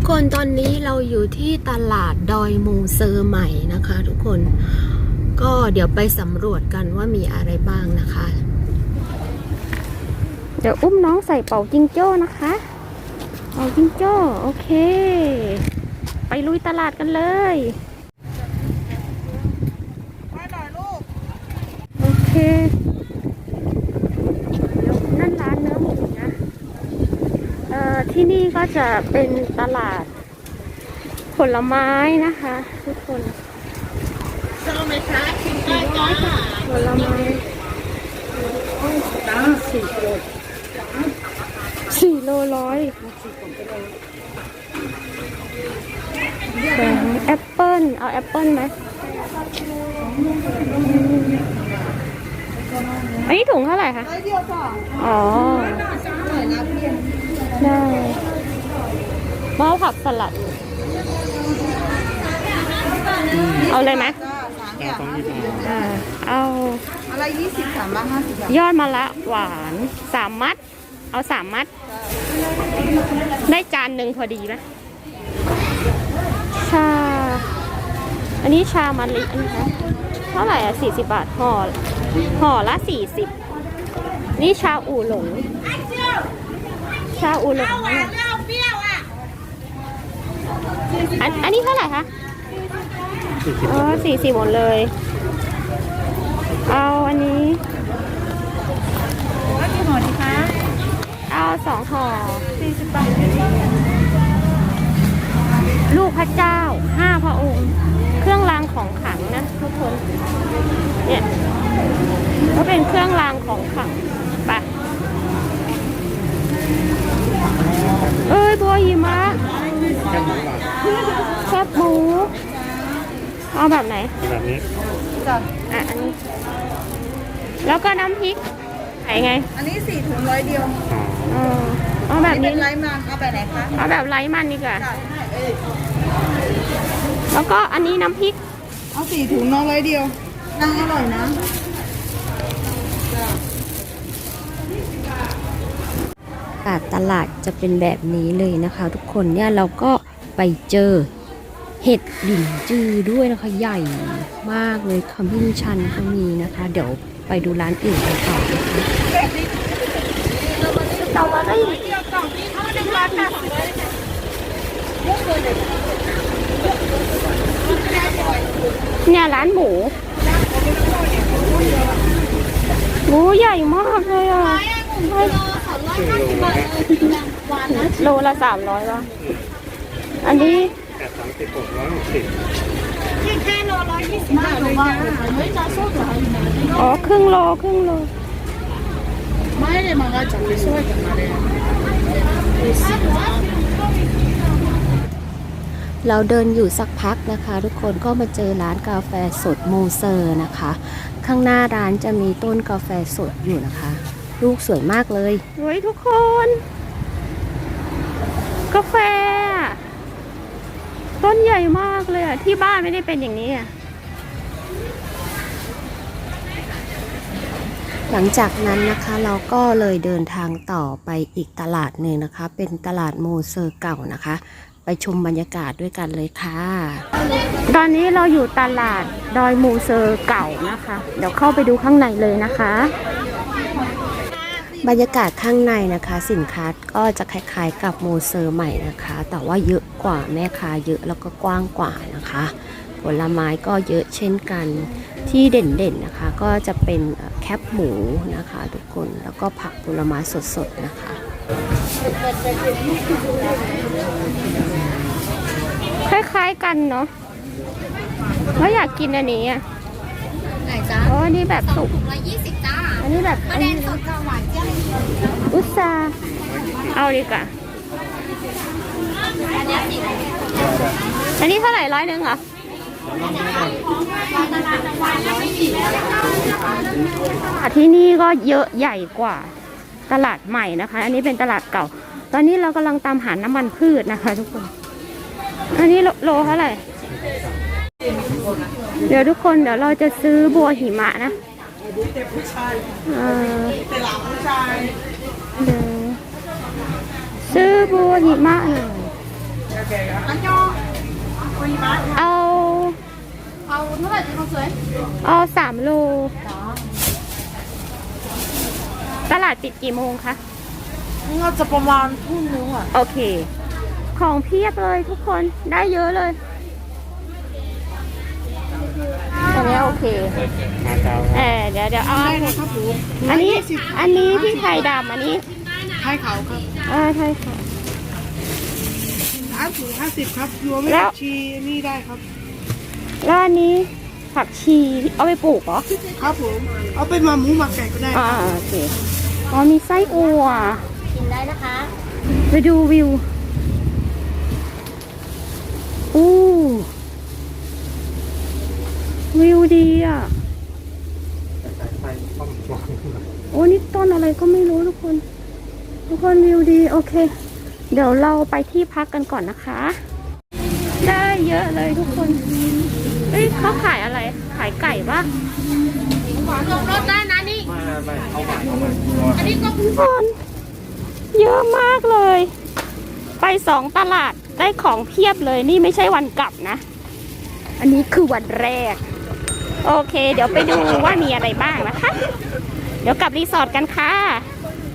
กคนตอนนี้เราอยู่ที่ตลาดดอยมูเซอร์ใหม่นะคะ ทุกคนก็เดี๋ยวไปสำรวจกันว่ามีอะไรบ้างนะคะ เดี๋ยวอุ้มน้องใส่เป่าจิงโจ้นะคะ เป่าจิงโจ้โอเค ไปลุยตลาดกันเลยโอเคเดี๋ยวนั่นร้านเนื้อหมูนะ เอ่อ ที่นี่ก็จะเป็นตลาดผลไม้นะคะ ทุกคนเจ้าไหมคะชิมได้จ้าผลไม้จ้าสี่โลสี่โลร้อยแอปเปิ้ลเอาแอปเปิ้ลไหมอันนี้ถุงเท่าไหร่คะร้อ ยเดียวจ้าอ๋อหน่อยนะพี่ได้มะเอาผักสลัด เอาเลยไหมจ้าสามอย่างอ่าเอาอะไรยี่สิบสามบาทห้าสิบบาทยอดมะละหวานสามมัด เอาสามมัด ได้จานหนึ่งพอดีไหมชา อันนี้ชามะลินะคะเท่าไหร่อะสี่สิบบาทห่อห่อละสี่สิบนี่ชาอู่หลง ชาอู่หลงเนี่ยอันอันนี้เท่าไหร่คะอ๋อสี่สิบหมดเลย เอาอันนี้แล้วกี่ห่อดีคะเอาสองห่อสี่สิบบาทลูกพระเจ้าห้าพระองค์ เครื่องรางของขลังนะทุกคน เนี่ยก็เป็นเครื่องรางของขลังไปเอ้ยบัวหิมะแคบหมู เอาแบบไหน แบบนี้ จ้ะอะอันนี้ แล้วก็น้ำพริกไหนไงอันนี้สี่ถุงร้อยเดียวเออเอาแบบเป็นี้นไรมันเอาไปไหนคะเอาแบบไร้มันดีกว่า จ้ะเอ้ยแล้วก็อันนี้น้ำพริก เอาสี่ถุงน้องร้อยเดียวนั่งอร่อยนะตลาดตลาดจะเป็นแบบนี้เลยนะคะ ทุกคนเนี่ยเราก็ไปเจอ เห็ดหลินจือด้วยนะคะ ใหญ่มากเลยขมิ้นชันก็มีนะคะ เดี๋ยวไปดูร้านอื่นกันต่อนะคะสตรอเบอรี่เนี่ยร้านหมูหมูใหญ่มากเลยอะโลละสามร้อยว่ะอันนี้ แปดสามสิบหกร้อยหกสิบอ๋อครึ่งโลครึ่งโลไม่เลยมันก็จะไปช่วยกันมาเลยเราเดินอยู่สักพักนะคะ ทุกคนก็มาเจอร้านกาแฟสดโมเซอร์นะคะ ข้างหน้าร้านจะมีต้นกาแฟสดอยู่นะคะ ลูกสวยมากเลยเฮ้ยทุกคน กาแฟอะ ต้นใหญ่มากเลยอะ ที่บ้านไม่ได้เป็นอย่างนี้อะ หลังจากนั้นนะคะเราก็เลยเดินทางต่อไปอีกตลาดหนึ่งนะคะ เป็นตลาดโมเซอร์เก่านะคะ ไปชมบรรยากาศด้วยกันเลยค่ะ ตอนนี้เราอยู่ตลาดดอยมูเซอร์เก่านะคะ เดี๋ยวเข้าไปดูข้างในเลยนะคะ บรรยากาศข้างในนะคะสินค้าก็จะคล้ายๆกับโมเซอร์ใหม่นะคะ แต่ว่าเยอะกว่าแม่ค้าเยอะแล้วก็กว้างกว่านะคะ ผลไม้ก็เยอะเช่นกันที่เด่นๆนะคะ ก็จะเป็นเอ่อแคบหมูนะคะ ทุกคนแล้วก็ผักผลไม้สดๆนะคะคล้ายๆกันเนาะว่าอยากกินอันนี้อะไหนจ้าอ๋ออันนี้แบบสุกถุงละยี่สิบจ้าอันนี้แบบมะแดงสดกับหวานเจี๊ยบ อุตสาห์เอาดีกว่าอันนี้เท่าไหร่ร้อยหนึ่งเหรอที่นี่ก็เยอะใหญ่กว่าตลาดใหม่นะคะ อันนี้เป็นตลาดเก่า ตอนนี้เรากำลังตามหาน้ำมันพืชนะคะ ทุกคน อันนี้โลโลเท่าไหร่ เดี๋ยวทุกคนเดี๋ยวเราจะซื้อบัวหิมะนะ เออแต่หลังผู้ชายเดี๋ยวซื้อบัวหิมะหน่อยแต่เอา เอาเท่าไหร่ดีเขาสวยเอาสามโล ตลาดปิดกี่โมงคะน่าจะประมาณทุ่มนึงอะ โอเค ของเพียบเลยทุกคน ได้เยอะเลย อันนี้โอเคมาเจ้าเออเดี๋ยวเดี๋ยวเอาได้นะครับผมอันนี้อันนี้พี่ไทยดำอันนี้ไทยเขาครับอ่าใช่ค่ะสามถึงห้าสิบครับรวมไม่แล้วชีนี่ได้ครับแล้วอันนี้ผักชีเอาไปปลูกเหรอครับผมเอาไปมาหมูหมักไก่ก็ได้อ่าโอเคอ๋อมีไส้อัวกินได้นะคะไปดูวิวอู้ วิวดีอะสายไฟป้อมวางโอ้นี่ต้นอะไรก็ไม่รู้ทุกคน ทุกคนวิวดี โอเค เดี๋ยวเราไปที่พักกันก่อนนะคะ ได้เยอะเลยทุกคนเอ้ยเขาขายอะไร ขายไก่ปะลงรถได้นะนี่มาไปเอาใหม่เอาใหม่อันนี้ก็ทุกคนเยอะมากเลย ไปสองตลาดได้ของเพียบเลย นี่ไม่ใช่วันกลับนะ อันนี้คือวันแรก โอเค เดี๋ยวไปดูว่ามีอะไรบ้างนะคะ เดี๋ยวกลับรีสอร์ทกันค่ะ